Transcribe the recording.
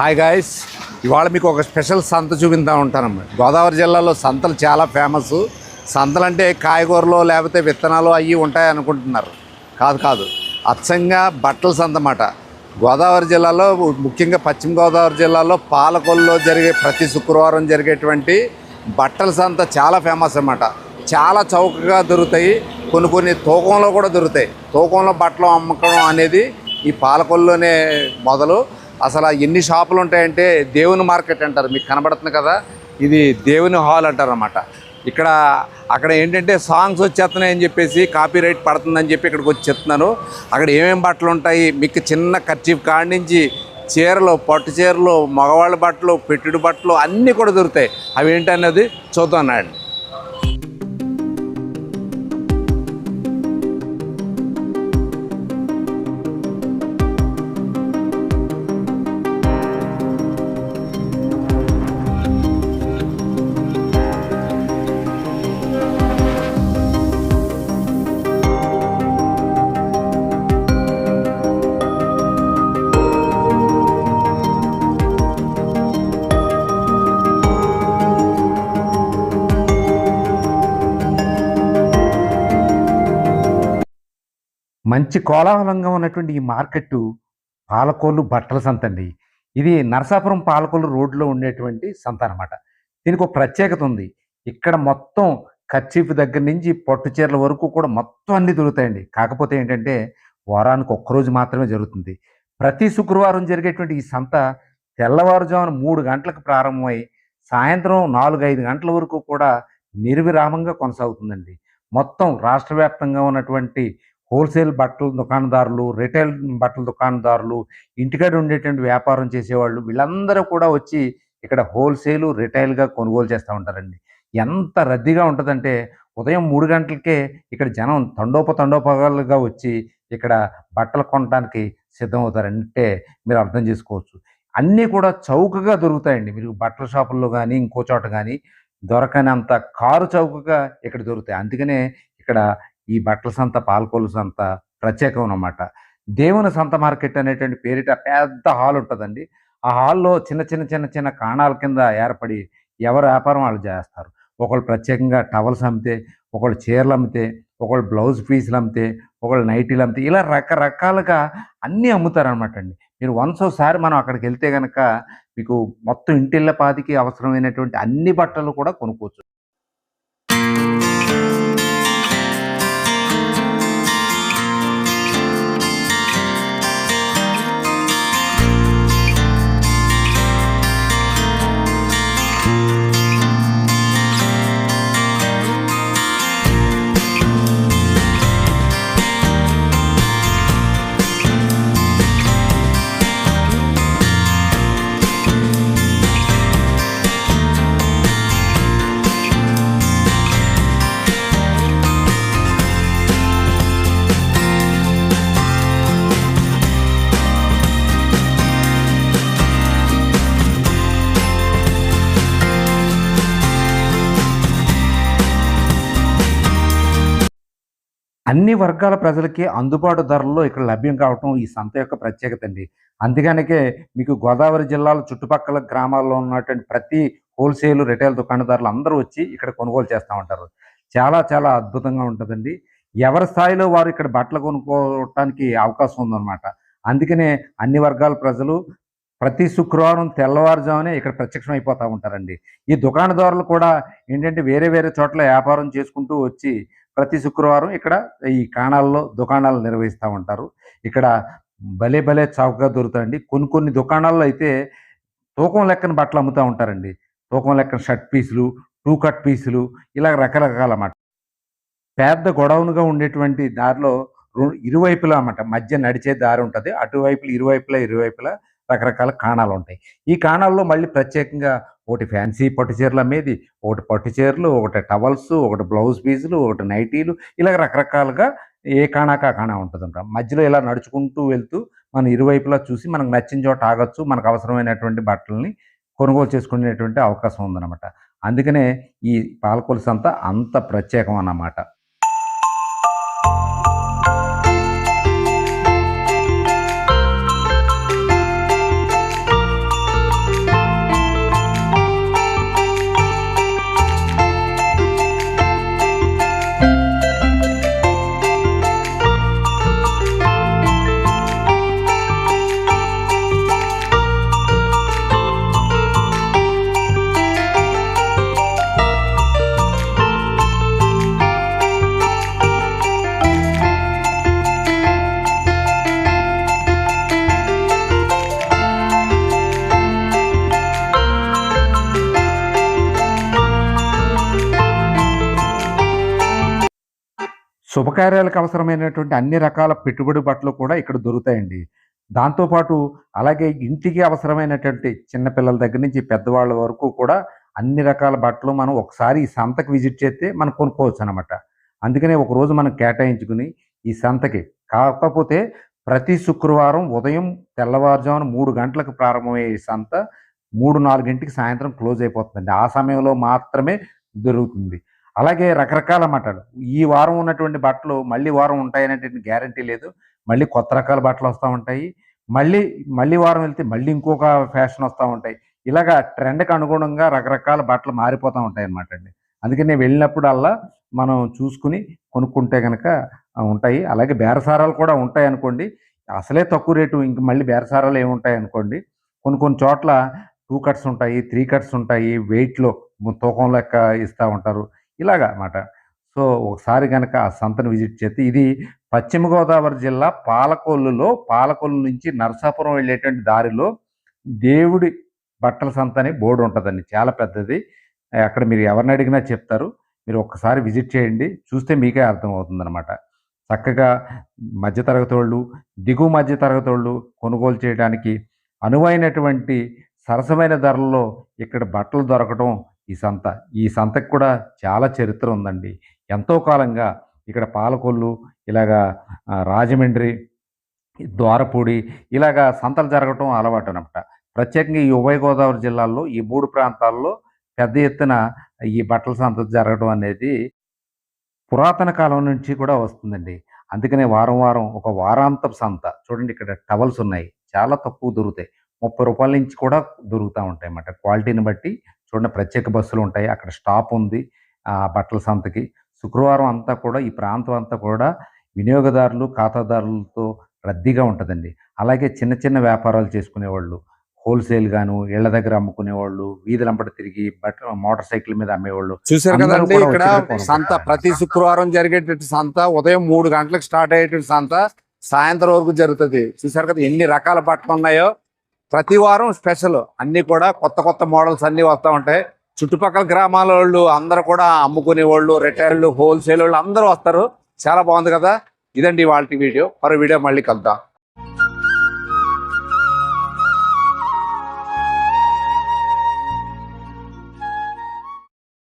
Hi guys ఇవాళ మీకు ఒక స్పెషల్ సంత చూపిద్దాం ఉంటానమ్మా గోదావరి జిల్లాలో సంతలు చాలా ఫేమస్ సంతలు అంటే కాయగూరలు లేకపోతే విత్తనాలు అవి ఉంటాయి అనుకుంటున్నారు. కాదు కాదు. అచ్చంగా బట్టల సంత అన్నమాట. గోదావరి జిల్లాలో ముఖ్యంగా పశ్చిమ గోదావరి జిల్లాలో పాలకొల్లో జరిగే ప్రతి శుక్రవారం జరిగేటువంటి బట్టల సంత చాలా ఫేమస్ అన్నమాట. చాలా చౌకగా దొరుకుతాయి. కొన్ని కొన్ని తూకంలో కూడా దొరుకుతాయి. తూకంలో బట్టలు అమ్మకం అనేది ఈ పాలకొల్లోనే మొదలు. అసలు ఎన్ని షాపులు ఉంటాయంటే దేవుని మార్కెట్ అంటారు మీకు కనబడుతుంది కదా? ఇది దేవుని హాల్ అంటారు అనమాట ఇక్కడ అక్కడ ఏంటంటే సాంగ్స్ వచ్చేస్తున్నాయని చెప్పేసి కాపీ రైట్ పడుతుందని చెప్పి ఇక్కడికి వచ్చి చెప్తున్నాను. అక్కడ ఏమేమి బట్టలు ఉంటాయి? మీకు చిన్న ఖర్చీఫ్ కాడి నుంచి చీరలు పట్టు చీరలు మగవాళ్ళ బట్టలు పెట్టుడు బట్టలు అన్నీ కూడా దొరుకుతాయి. అవి ఏంటన్నది? చూద్దాం నాడు మంచి కోలాహలంగా ఉన్నటువంటి ఈ మార్కెట్ పాలకోళ్ళు బట్టల సంత అండి. ఇది నరసాపురం పాలకోళ్ళు రోడ్లో ఉండేటువంటి సంత అనమాట దీనికి ఒక ప్రత్యేకత ఉంది. ఇక్కడ మొత్తం ఖర్చీఫ్ దగ్గర నుంచి పట్టు చీరల వరకు కూడా మొత్తం అన్ని దొరుకుతాయండి. కాకపోతే ఏంటంటే వారానికి ఒక్కరోజు మాత్రమే జరుగుతుంది. ప్రతి శుక్రవారం జరిగేటువంటి ఈ సంత తెల్లవారుజామున మూడు గంటలకు ప్రారంభమై సాయంత్రం నాలుగు ఐదు గంటల వరకు కూడా నిర్విరామంగా కొనసాగుతుందండి. మొత్తం రాష్ట్ర వ్యాప్తంగా ఉన్నటువంటి హోల్సేల్ బట్టల దుకాణదారులు రిటైల్ బట్టల దుకాణదారులు ఇంటికాడ ఉండేటువంటి వ్యాపారం చేసేవాళ్ళు వీళ్ళందరూ కూడా వచ్చి ఇక్కడ హోల్సేలు రిటైల్గా కొనుగోలు చేస్తూ ఉంటారండి. ఎంత రద్దీగా ఉంటుందంటే ఉదయం మూడు గంటలకే ఇక్కడ జనం తండోప తండోపగాలుగా వచ్చి ఇక్కడ బట్టలు కొనడానికి సిద్ధమవుతారంటే మీరు అర్థం చేసుకోవచ్చు. అన్నీ కూడా చౌకగా దొరుకుతాయండి. మీరు బట్టల షాపుల్లో కానీ ఇంకో చోట కానీ దొరకనంత కారు చౌకగా ఇక్కడ దొరుకుతాయి. అందుకనే ఇక్కడ ఈ బట్టల సంత పాలకోలు సంత ప్రత్యేకం అన్నమాట. దేవుని సంత మార్కెట్ అనేటువంటి పేరిట పెద్ద హాల్ ఉంటుందండి. ఆ హాల్లో చిన్న చిన్న చిన్న చిన్న కాణాల కింద ఏర్పడి ఎవరు వ్యాపారం వాళ్ళు చేస్తారు. ఒకళ్ళు ప్రత్యేకంగా టవల్స్ అమ్మితే ఒకళ్ళు చీరలు అమ్మితే ఒకళ్ళు బ్లౌజ్ పీసులు అమ్మితే ఒకళ్ళు నైటీలు అమ్మితే ఇలా రకరకాలుగా అన్నీ అమ్ముతారనమాట అండి. మీరు వన్స్ ఒకసారి మనం అక్కడికి వెళ్తే కనుక మీకు మొత్తం ఇంటిళ్ళ పాతికి అవసరమైనటువంటి అన్ని బట్టలు కూడా కొనుక్కోవచ్చు. అన్ని వర్గాల ప్రజలకి అందుబాటు ధరల్లో ఇక్కడ లభ్యం కావటం ఈ సంత యొక్క ప్రత్యేకత అండి. అందుకనికే మీకు గోదావరి జిల్లాలో చుట్టుపక్కల గ్రామాల్లో ఉన్నటువంటి ప్రతి హోల్సేల్ రిటైల్ దుకాణదారులు అందరూ వచ్చి ఇక్కడ కొనుగోలు చేస్తూ ఉంటారు. చాలా చాలా అద్భుతంగా ఉంటుందండి. ఎవరి స్థాయిలో వారు ఇక్కడ బట్టలు కొనుక్కోవటానికి అవకాశం ఉందన్నమాట. అందుకనే అన్ని వర్గాల ప్రజలు ప్రతి శుక్రవారం తెల్లవారుజామునే ఇక్కడ ప్రత్యక్షం అయిపోతూ ఉంటారండి. ఈ దుకాణదారులు కూడా ఏంటంటే వేరే వేరే చోట్ల వ్యాపారం చేసుకుంటూ వచ్చి ప్రతి శుక్రవారం ఇక్కడ ఈ కాణాల్లో దుకాణాలు నిర్వహిస్తూ ఉంటారు. ఇక్కడ భలే భలే చౌకగా దొరుకుతాయండి. కొన్ని కొన్ని దుకాణాల్లో అయితే తూకం లెక్కన బట్టలు అమ్ముతూ ఉంటారండి. తూకం లెక్కన షర్ట్ పీసులు టూ కట్ పీసులు ఇలా రకరకాల అన్నమాట. పెద్ద గొడవనుగా ఉండేటువంటి దారిలో ఇరువైపులా అన్నమాట. మధ్య నడిచే దారి ఉంటుంది. అటువైపులు ఇరువైపులా ఇరువైపులా రకరకాల కాణాలు ఉంటాయి. ఈ కాణాల్లో మళ్ళీ ప్రత్యేకంగా ఒకటి ఫ్యాన్సీ పట్టు చీరలు అమ్మేది ఒకటి పట్టు చీరలు ఒకటి టవల్స్ ఒకటి బ్లౌజ్ పీసులు ఒకటి నైటీలు ఇలా రకరకాలుగా ఏ కాణాక కాణా ఉంటుందంట. మధ్యలో ఇలా నడుచుకుంటూ వెళ్తూ మనం ఇరువైపులా చూసి మనకు నచ్చిన చోట ఆగొచ్చు మనకు అవసరమైనటువంటి బట్టల్ని కొనుగోలు చేసుకునేటువంటి అవకాశం ఉందన్నమాట. అందుకనే ఈ పాలకొలుసు అంతా అంత ప్రత్యేకం అన్నమాట. శుభకార్యాలకు అవసరమైనటువంటి అన్ని రకాల పెట్టుబడి బట్టలు కూడా ఇక్కడ దొరుకుతాయండి. దాంతోపాటు అలాగే ఇంటికి అవసరమైనటువంటి చిన్నపిల్లల దగ్గర నుంచి పెద్దవాళ్ళ వరకు కూడా అన్ని రకాల బట్టలు మనం ఒకసారి ఈ సంతకు విజిట్ చేస్తే మనం కొనుక్కోవచ్చు అనమాట అందుకనే ఒకరోజు మనం కేటాయించుకుని ఈ సంతకి కాకపోతే ప్రతి శుక్రవారం ఉదయం తెల్లవారుజామున మూడు గంటలకు ప్రారంభమయ్యే ఈ సంత 3, 4కి సాయంత్రం క్లోజ్ అయిపోతుందండి. ఆ సమయంలో మాత్రమే దొరుకుతుంది. అలాగే రకరకాల మాటలు ఈ వారం ఉన్నటువంటి బట్టలు మళ్ళీ వారం ఉంటాయనేటువంటి గ్యారంటీ లేదు. మళ్ళీ కొత్త రకాల బట్టలు వస్తూ ఉంటాయి. మళ్ళీ, మళ్ళీ వారం వెళ్తే మళ్ళీ ఇంకొక ఫ్యాషన్ వస్తూ ఉంటాయి. ఇలాగా ట్రెండ్‌కి అనుగుణంగా రకరకాల బట్టలు మారిపోతా అండి అందుకనే వెళ్ళినప్పుడల్లా మనం చూసుకొని కొనుక్కుంటే కనుక ఉంటాయి. అలాగే బేరసారాలు కూడా ఉంటాయి అనుకోండి అసలే తక్కువ రేటు ఇంక మళ్ళీ బేరసారాలు ఏముంటాయనుకోండి. కొన్ని కొన్ని చోట్ల టూ కట్స్ ఉంటాయి. త్రీ కట్స్ ఉంటాయి. వెయిట్‌లో తూకం లెక్క ఇస్తా ఉంటారు. ఇలాగ అన్నమాట సో, ఒకసారి కనుక ఆ సంతను విజిట్ చేస్తే ఇది పశ్చిమ గోదావరి జిల్లా పాలకొల్లులో పాలకొల్లు నుంచి నరసాపురం వెళ్ళేటువంటి దారిలో దేవుడి బట్టల సంత అని బోర్డు ఉంటుందండి చాలా పెద్దది. అక్కడ మీరు ఎవరిని అడిగినా చెప్తారు. మీరు ఒక్కసారి విజిట్ చేయండి. చూస్తే మీకే అర్థమవుతుందనమాట. చక్కగా మధ్య వాళ్ళు దిగువ మధ్య వాళ్ళు కొనుగోలు చేయడానికి అనువైనటువంటి సరసమైన ధరల్లో ఇక్కడ బట్టలు దొరకటం ఈ సంత. ఈ సంతకు కూడా చాలా చరిత్ర ఉందండి. ఎంతో కాలంగా ఇక్కడ పాలకొల్లు, ఇలాగా రాజమండ్రి, ద్వారపూడి ఇలాగా సంతలు జరగటం అలవాటనమాట. ప్రత్యేకంగా ఈ ఉభయ గోదావరి జిల్లాల్లో ఈ మూడు ప్రాంతాల్లో పెద్ద ఎత్తున ఈ బట్టల సంత జరగడం అనేది పురాతన కాలం నుంచి కూడా వస్తుందండి. అందుకనే వారం, వారం ఒక వారాంతపు సంత. చూడండి ఇక్కడ టవల్స్ ఉన్నాయి. చాలా తక్కువ దొరుకుతాయి. ముప్పై రూపాయల నుంచి కూడా దొరుకుతూ ఉంటాయి అన్నమాట క్వాలిటీని బట్టి చూడండి ప్రత్యేక బస్సులు ఉంటాయి. అక్కడ స్టాప్ ఉంది. ఆ బట్టల సంతకి. శుక్రవారం అంతా కూడా ఈ ప్రాంతం అంతా కూడా వినియోగదారులు, ఖాతాదారులతో రద్దీగా ఉంటదండి. అలాగే చిన్న చిన్న వ్యాపారాలు చేసుకునేవాళ్ళు, హోల్‌సేల్ గాను, ఇళ్ళ దగ్గర అమ్ముకునేవాళ్ళు, వీధులంబట తిరిగి బట్ట మోటార్ సైకిల్ మీద అమ్మేవాళ్ళు చూసారు కదండి కూడా ఇక్కడ. సంత ప్రతి శుక్రవారం జరిగేటట్టు సంత ఉదయం మూడు గంటలకు స్టార్ట్ అయ్యేటట్టు సంత సాయంత్రం వరకు జరుగుతుంది చూసారు కదా ఎన్ని రకాల బట్టలు ఉన్నాయో ప్రతి వారం స్పెషల్. అన్ని కూడా కొత్త కొత్త మోడల్స్ అన్ని వస్తూ ఉంటాయి. చుట్టుపక్కల గ్రామాల వాళ్ళు అందరూ కూడా అమ్ముకునే వాళ్ళు రిటైర్లు హోల్సేల్ వాళ్ళు అందరూ వస్తారు. చాలా బాగుంది కదా? ఇదండి వాళ్ళ వీడియో. మరో వీడియో మళ్ళీ కలుద్దాం.